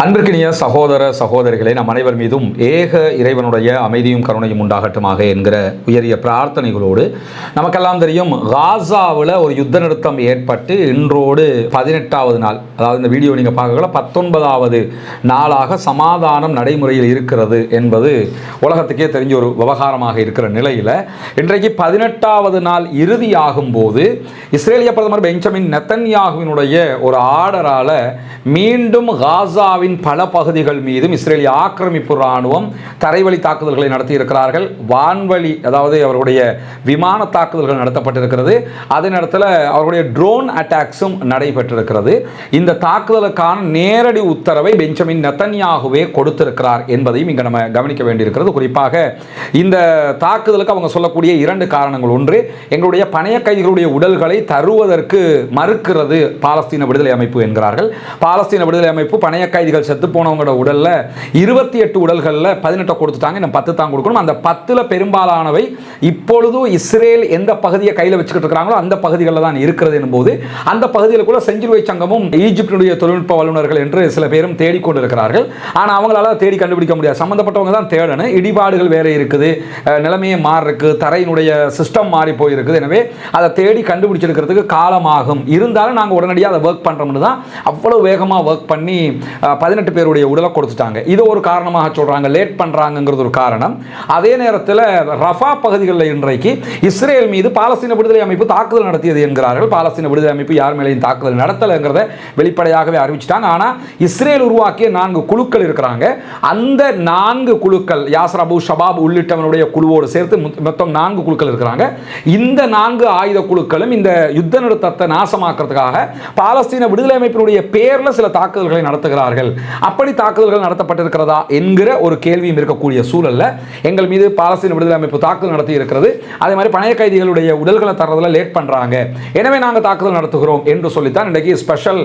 அன்பிற்கினிய சகோதர சகோதரிகளை நம் அனைவர் மீதும் ஏக இறைவனுடைய அமைதியும் கருணையும் உண்டாகட்டுமாக என்கிற உயரிய பிரார்த்தனைகளோடு நமக்கெல்லாம் தெரியும் காசாவில் ஒரு யுத்த நிறுத்தம் ஏற்பட்டு இன்றோடு பதினெட்டாவது நாள் அதாவது இந்த வீடியோ நீங்கள் பார்க்கல பத்தொன்பதாவது நாளாக சமாதானம் நடைமுறையில் இருக்கிறது என்பது உலகத்துக்கே தெரிஞ்ச ஒரு விவகாரமாக இருக்கிற நிலையில் இன்றைக்கு பதினெட்டாவது நாள் இறுதியாகும் போது இஸ்ரேலிய பிரதமர் பெஞ்சமின் நெத்தன்யாகுவினுடைய ஒரு ஆர்டரால் மீண்டும் காசாவின் பல பகுதிகள் மீதும் இஸ்ரேலிய ஆக்கிரமிப்பு இராணுவம் தரைவழி தாக்குதல்களை நடத்தியிருக்கிறார்கள். வான்வழி அதாவது அவர்களுடைய விமான தாக்குதல்கள் நடத்தப்பட்டிருக்கிறது. அதே நேரத்தில் அவர்களுடைய ட்ரோன் அட்டாக்ஸும் நடைபெற்றிருக்கிறது. இந்த தாக்குதலுக்கான நேரடி உத்தரவை பெஞ்சமின் நெத்தன்யாகுவே கொடுத்திருக்கிறார் என்பதையும் இங்கே நம்ம கவனிக்க வேண்டியிருக்கிறது. குறிப்பாக இந்த தாக்குதலுக்கு அவங்க சொல்லக்கூடிய இரண்டு காரணங்கள் ஒன்று எங்களுடைய பணைய கைதிகளுடைய உடல்களை தருவதற்கு மறுக்கிறது பாலஸ்தீன விடுதலை அமைப்பு என்கிறார்கள். பாலஸ்தீன விடுதலை அமைப்பு பணைய கைதிகள் செத்து போனவங்களோட உடலில் இருபத்தி எட்டு உடல்களில் பதினெட்டை கொடுத்துட்டாங்க. இன்னும் பத்து தான் கொடுக்கணும். அந்த பத்தில் பெரும்பாலானவை இப்பொழுதும் இஸ்ரேல் எந்த பகுதியை கையில் வச்சுக்கிட்டு இருக்கிறாங்களோ அந்த பகுதிகளில் தான் இருக்கிறது என்னும்போது அந்த பகுதியில் கூட செஞ்சிலுவை சங்கமும் ஈஜிப்டினுடைய தொழில்நுட்ப வல்லுநர்கள் என்று சில பேரும் தேடிக்கொண்டு இருக்கிறார்கள் ஆனால் அவங்களால தேடி கண்டுபிடிக்க முடியாது. சம்மந்தப்பட்டவங்க தான் தேடணும். இடிபாடுகள் வேற இருக்குது. நிலைமையை மாறிருக்கு. தரையினுடைய சிஸ்டம் மாறி போயிருக்குது. எனவே அதை தேடி கண்டுபிடிச்சிருக்கிறதுக்கு காலமாகும். இருந்தாலும் நாங்கள் உடனடியாக அதை ஒர்க் பண்ணுறோம்னு தான் அவ்வளோ வேகமாக ஒர்க் பண்ணி பதினெட்டு பேருடைய உடலை கொடுத்துட்டாங்க. இது ஒரு காரணமாக சொல்கிறாங்க லேட் பண்ணுறாங்கங்கிறது ஒரு காரணம். அதே நேரத்தில் ரஃபா பகுதிகள் பகுதிகளில் இன்றைக்கு இஸ்ரேல் மீது பாலஸ்தீன விடுதலை அமைப்பு தாக்குதல் நடத்தியது என்கிறார்கள். பாலஸ்தீன விடுதலை அமைப்பு யார் மேலேயும் தாக்குதல் நடத்தலைங்கிறத வெளிப்படையாகவே அறிவிச்சிட்டாங்க. ஆனால் இஸ்ரேல் உருவாக்கிய நான்கு குழுக்கள் இருக்கிறாங்க. அந்த நான்கு குழுக்கள் யாசர் அபு ஷபாப் உள்ளிட்டவனுடைய குழுவோடு சேர்த்து மொத்தம் நான்கு குழுக்கள் இருக்கிறாங்க. இந்த நான்கு ஆயுத குழுக்களும் இந்த யுத்த நிறுத்தத்தை நாசமாக்குறதுக்காக பாலஸ்தீன விடுதலை அமைப்பினுடைய பேரில் சில தாக்குதல்களை நடத்துகிறார்கள். அப்படி தாக்குதல்கள் நடத்தப்பட்டிருக்கிறதா என்கிற ஒரு கேள்வியும் இருக்கக்கூடிய சூழலில் எங்கள் மீது பாலஸ்தீன விடுதலை அமைப்பு தாக்குதல் நடத்தி இருக்கிறது. அதே மாதிரி பணைய கைதிகளுடைய உடல்களை தர்றதுல லேட் பண்ணுறாங்க எனவே நாங்கள் தாக்குதல் நடத்துகிறோம் என்று சொல்லித்தான் இன்றைக்கு ஸ்பெஷல்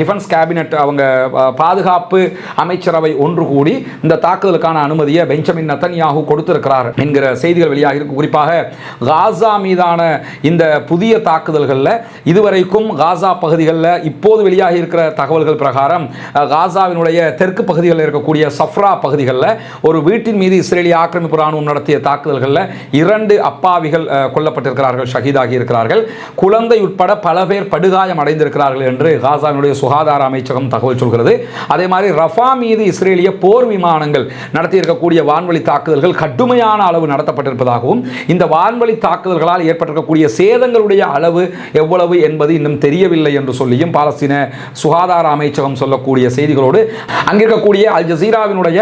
டிஃபென்ஸ் கேபினெட் அவங்க பாதுகாப்பு அமைச்சரவை ஒன்று கூடி இந்த தாக்குதலுக்கான அனுமதியை பெஞ்சமின் நத்தன்யாகு கொடுத்திருக்கிறார் என்கிற செய்திகள் வெளியாக இருக்கு. குறிப்பாக காசா மீதான இந்த புதிய தாக்குதல்களில் இதுவரைக்கும் காசா பகுதிகளில் இப்போது வெளியாகி இருக்கிற தகவல்கள் பிரகாரம் காசாவினுடைய தெற்கு பகுதிகளில் இருக்கக்கூடிய சஃப்ரா பகுதிகளில் ஒரு வீட்டின் மீது இஸ்ரேலிய ஆக்கிரமிப்பு ராணுவம் நடத்திய தாக்குதல்களில் இரண்டு அப்பாவிகள் கொல்லப்பட்டிருக்கிறார்கள் ஷஹீதாகி இருக்கிறார்கள் குழந்தை உட்பட பல பேர் படுகாயம் அடைந்திருக்கிறார்கள் என்று காசாவினுடைய சுகாதார அமைச்சகம் தகவல் சொல்கிறது. அதே மாதிரி ரஃபா மீது இஸ்ரேலிய போர் விமானங்கள் நடத்தியிருக்கக்கூடிய வான்வழி தாக்குதல்கள் கடுமையான அளவு நடத்தப்பட்டிருப்பதாகவும் இந்த வான்வழி தாக்குதல்களால் ஏற்பட்டிருக்கக்கூடிய சேதங்களுடைய அளவு எவ்வளவு என்பது இன்னும் தெரியவில்லை என்று சொல்லியும் பாலஸ்தீன சுகாதார அமைச்சகம் சொல்லக்கூடிய செய்திகளோடு அங்கிருக்கக்கூடிய அல் ஜசீராவினுடைய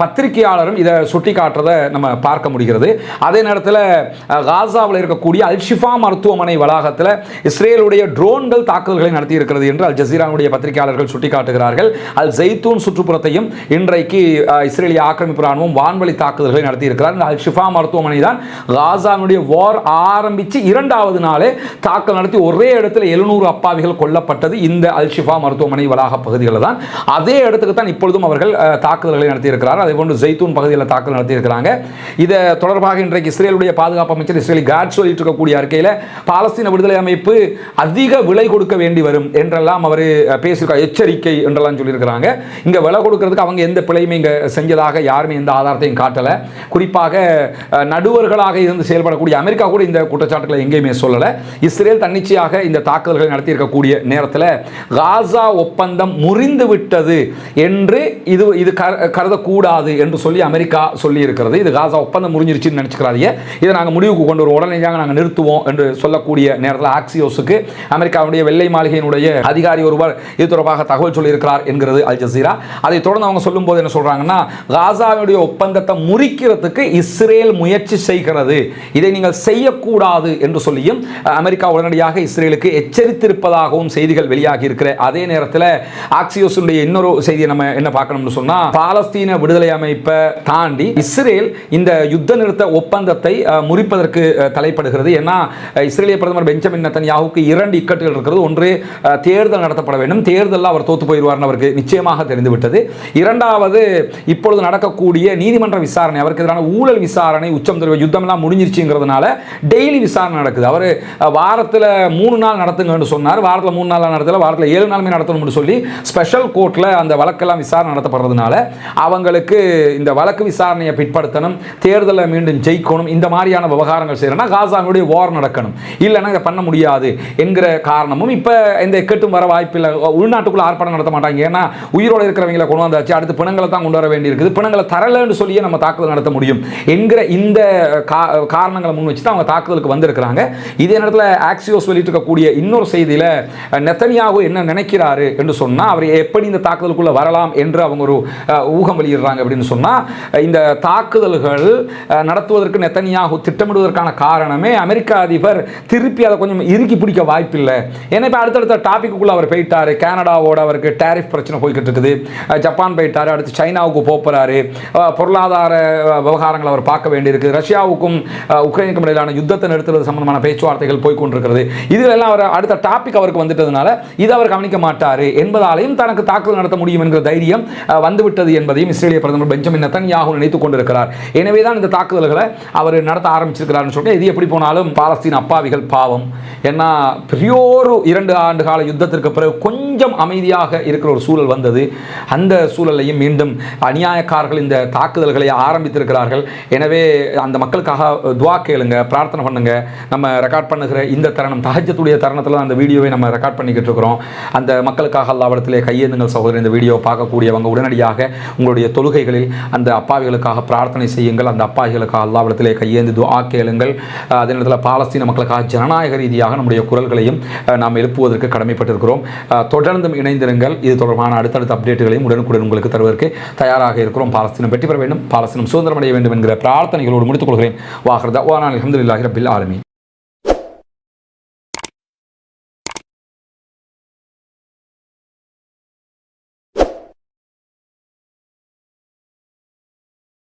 பத்திரிகையாளரும் இதை சுட்டிக்காட்டுறதை நம்ம பார்க்க முடிகிறது. அதே நேரத்தில் அஹ், காசாவில் இருக்கக்கூடிய அல்ஷிஃபா மருத்துவமனை வளாகத்தில் இஸ்ரேலுடைய ட்ரோன்கள் தாக்குதல்களை நடத்தி இருக்கிறது என்று அல் ஜசீரானுடைய பத்திரிகையாளர்கள் சுட்டிக்காட்டுகிறார்கள். அல் ஜெய்தூன் சுற்றுப்புறத்தையும் இன்றைக்கு இஸ்ரேலிய ஆக்கிரமிப்பு ராணுவம் வான்வழி தாக்குதல்களை நடத்தி இருக்கிறார் இந்த அல்ஷிஃபா மருத்துவமனை தான் காசாவினுடைய வார் ஆரம்பித்து இரண்டாவது நாளே தாக்கல் நடத்தி ஒரே இடத்துல எழுநூறு அப்பாவிகள் கொல்லப்பட்டது இந்த அல்ஷிஃபா மருத்துவமனை வளாக பகுதிகளில் தான். அதே இடத்துக்கு தான் இப்பொழுதும் அவர்கள் தாக்குதல்களை நடத்தியிருக்கிறார் அதே போன்று ஜெய்தூன் பகுதியில் தாக்குதல் நடத்தியிருக்கிறாங்க. இதை தொடர்பாக இன்றைக்கு இஸ்ரேல் இஸ்ரேலுடைய பாதுகாப்பு அமைச்சர் இஸ்ரேலி காட் சொல்லிட்டு இருக்கக்கூடிய அறிக்கையில் பாலஸ்தீன விடுதலை அமைப்பு அதிக விலை கொடுக்க வேண்டி வரும் என்றெல்லாம் அவர் பேசியிருக்கார் எச்சரிக்கை என்றெல்லாம் சொல்லியிருக்கிறாங்க. இங்கே விலை கொடுக்கறதுக்கு அவங்க எந்த பிழையுமே இங்கே செஞ்சதாக யாருமே எந்த ஆதாரத்தையும் காட்டலை. குறிப்பாக நடுவர்களாக இருந்து செயல்படக்கூடிய அமெரிக்கா கூட இந்த குற்றச்சாட்டுகளை எங்கேயுமே சொல்லலை. இஸ்ரேல் தன்னிச்சையாக இந்த தாக்குதல்களை நடத்தியிருக்கக்கூடிய நேரத்தில் காசா ஒப்பந்தம் முறிந்து விட்டது என்று இது இது கருதக்கூடாது என்று சொல்லி அமெரிக்கா சொல்லியிருக்கிறது. இது காசா ஒப்பந்தம் முறிஞ்சிருச்சுன்னு நினச்சிக்கிறாதீங்க. இதை நாங்கள் முடிவுக்கு கொண்டு வருவோம். உடனடியாக நாங்கள் நிறுத்துவோம் என்று சொல்லக்கூடிய நேரத்தில் ஆக்சியோஸுக்கு அமெரிக்காவுடைய வெள்ளை மாளிகையினுடைய அதிகாரி ஒருவர் இது தொடர்பாக தகவல் சொல்லியிருக்கிறார் என்கிறது அல் ஜசீரா. அதை தொடர்ந்து அவங்க சொல்லும்போது என்ன சொல்றாங்கன்னா காசாவுடைய ஒப்பந்தத்தை முறிக்கிறதுக்கு இஸ்ரேல் முயற்சி செய்கிறது. இதை நீங்கள் செய்யக்கூடாது என்று சொல்லியும் அமெரிக்கா உடனடியாக இஸ்ரேலுக்கு எச்சரித்திருப்பதாகவும் செய்திகள் வெளியாகி இருக்கிற அதே நேரத்தில் ஆக்சியோஸுடைய இன்னொரு செய்தியை நம்ம என்ன பார்க்கணும்னு சொன்னா பாலஸ்தீன விடுதலை அமைப்பை தாண்டி இஸ்ரேல் இந்த யுத்த நிறுத்த ஒப்பந்தத்தை அஹ், முறிப்பதற்கு தலைப்படுகிறது. ஏன்னா இஸ்ரேலிய பிரதமர் பெஞ்சமின் நத்தன்யாவுக்கு இரண்டு இக்கட்டுகள் இருக்கிறது. ஒன்று தேர்தல் நடத்தப்பட வேண்டும். தேர்தலில் அவர் தோத்து போயிடுவார்னு அவருக்கு நிச்சயமாக தெரிந்துவிட்டது. இரண்டாவது இப்பொழுது நடக்கக்கூடிய நீதிமன்ற விசாரணை அவருக்கு எதிரான ஊழல் விசாரணை உச்சம் தருவ யுத்தம்லாம் முடிஞ்சிருச்சுங்கிறதுனால டெய்லி விசாரணை நடக்குது. அவர் வாரத்தில் மூணு நாள் நடத்துங்கன்னு சொன்னார். வாரத்தில் மூணு நாள் நடத்தல வாரத்தில் ஏழு நாளுமே நடத்தணும்னு சொல்லி ஸ்பெஷல் கோர்ட்டில் அந்த வழக்கெல்லாம் விசாரணை நடத்தப்படுறதுனால அவங்களுக்கு இந்த வழக்கு விசாரணையை பிற்படுத்தணும் தேர்தலை மீண்டும் ஜெயிக்கணும் இந்த மாதிரியான விவகாரங்கள் செய்யணும்னா காசாவுடைய வார் நடக்கணும். இல்லைன்னா இதை பண்ண முடியாது என்கிற காரணமும் இப்போ இந்த இக்கட்டும் வர வாய்ப்பில்லை உள்நாட்டுக்குள்ள ஆர்ப்பாட்டம் நடத்த மாட்டாங்க. ஏன்னா உயிரோடு இருக்கிறவங்களை கொண்டு வந்தாச்சு. அடுத்து பிணங்களை தான் கொண்டு வர வேண்டியிருக்குது. பிணங்களை தரலன்னு சொல்லியே நம்ம தாக்குதல் நடத்த முடியும் என்கிற இந்த கா- காரணங்களை முன் வச்சு தான் அவங்க தாக்குதலுக்கு வந்திருக்கிறாங்க. இதே நேரத்தில் ஆக்சியோஸ் வெளியிட்டிருக்கக்கூடிய இன்னொரு செய்தியில் நெத்தனியாகு என்ன நினைக்கிறாரு என்று சொன்னால் அவர் எப்படி இந்த தாக்குதலுக்குள்ள வரலாம் என்று அவங்க ஒரு ஊகம் வெளியிடுறாங்க அப்படின்னு சொன்னால் இந்த தாக்குதல்கள் நடத்துவதற்கு நெத்தனி நெத்தனியாகு திட்டமிடுவதற்கான காரணமே அமெரிக்க அதிபர் திருப்பி அதை கொஞ்சம் இறுக்கி பிடிக்க வாய்ப்பில்லை. ஏன்னா இப்போ அடுத்தடுத்த டாப்பிக்குள்ளே அவர் போயிட்டாரு. கனடாவோட அவருக்கு டேரிஃப் பிரச்சனை போய்கிட்டு இருக்குது. ஜப்பான் போயிட்டார். அடுத்து சைனாவுக்கு போகிறாரு போறாரு. பொருளாதார விவகாரங்களை அவர் பார்க்க வேண்டியிருக்கு. ரஷ்யாவுக்கும் உக்ரைனுக்கும் இடையிலான யுத்தத்தை நிறுத்துறது சம்பந்தமான பேச்சுவார்த்தைகள் போய்கொண்டிருக்கிறது இதுலெல்லாம் அவர் அடுத்த டாபிக் அவருக்கு வந்துட்டதுனால இதை அவர் கவனிக்க மாட்டார். என்பதாலையும் தனக்கு தாக்குதல் நடத்த முடியும் என்கிற தைரியம் வந்துவிட்டது என்பதையும் இஸ்ரேலிய பிரதமர் பெஞ்சமின் நெத்தன்யாகு நினைத்துக் கொண்டிருக்கிறார். எனவே தான் இந்த தாக்குதல்களை அவர் நடத்த ஆரம்பிச்சிருக்கிறார்னு சொல்லிட்டு இது எப்படி போனாலும் பாலஸ்தீன் அப்பாவிகள் பாவம். ஏன்னா பெரியோரு இரண்டு ஆண்டு கால யுத்தத்திற்கு பிறகு கொஞ்சம் கொஞ்சம் அமைதியாக இருக்கிற ஒரு சூழல் வந்தது. அந்த சூழலையும் மீண்டும் அநியாயக்காரர்கள் இந்த தாக்குதல்களை ஆரம்பித்திருக்கிறார்கள். எனவே அந்த மக்களுக்காக துவா கேளுங்க பிரார்த்தனை பண்ணுங்க. நம்ம ரெக்கார்ட் பண்ணுகிற இந்த தருணம் தஹஜத்துடைய தருணத்தில் அந்த வீடியோவை நம்ம ரெக்கார்ட் பண்ணிக்கிட்டு இருக்கிறோம். அந்த மக்களுக்காக அல்லாவிடத்திலே கையேந்துங்கள் சகோதரர் இந்த வீடியோ பார்க்கக்கூடியவங்க உடனடியாக உங்களுடைய தொழுகைகளில் அந்த அப்பாவிகளுக்காக பிரார்த்தனை செய்யுங்கள். அந்த அப்பாவிகளுக்காக அல்லாவிடத்திலே கையேந்து துவா கேளுங்கள். அதே நேரத்தில் பாலஸ்தீன மக்களுக்காக ஜனநாயக ரீதியாக நம்முடைய குரல்களையும் நாம் எழுப்புவதற்கு கடமைப்பட்டிருக்கிறோம். அஹ், தொடர்ந்தும் இணைந்திருங்கள். இது தொடர்பான அடுத்தடுத்த அப்டேட்டுகளையும் உடனுக்குடன் உங்களுக்கு தருவதற்கு தயாராக இருக்கிறோம். பாலஸ்தீனம் வெற்றி பெற வேண்டும். பாலஸ்தீனம் சுதந்திரம் அடைய வேண்டும் என்கிற பிரார்த்தனைகளோடு முடித்துக் கொள்கிறேன். வாகர்தா வானா அலமதுல்லாஹி ரபில் ஆலமி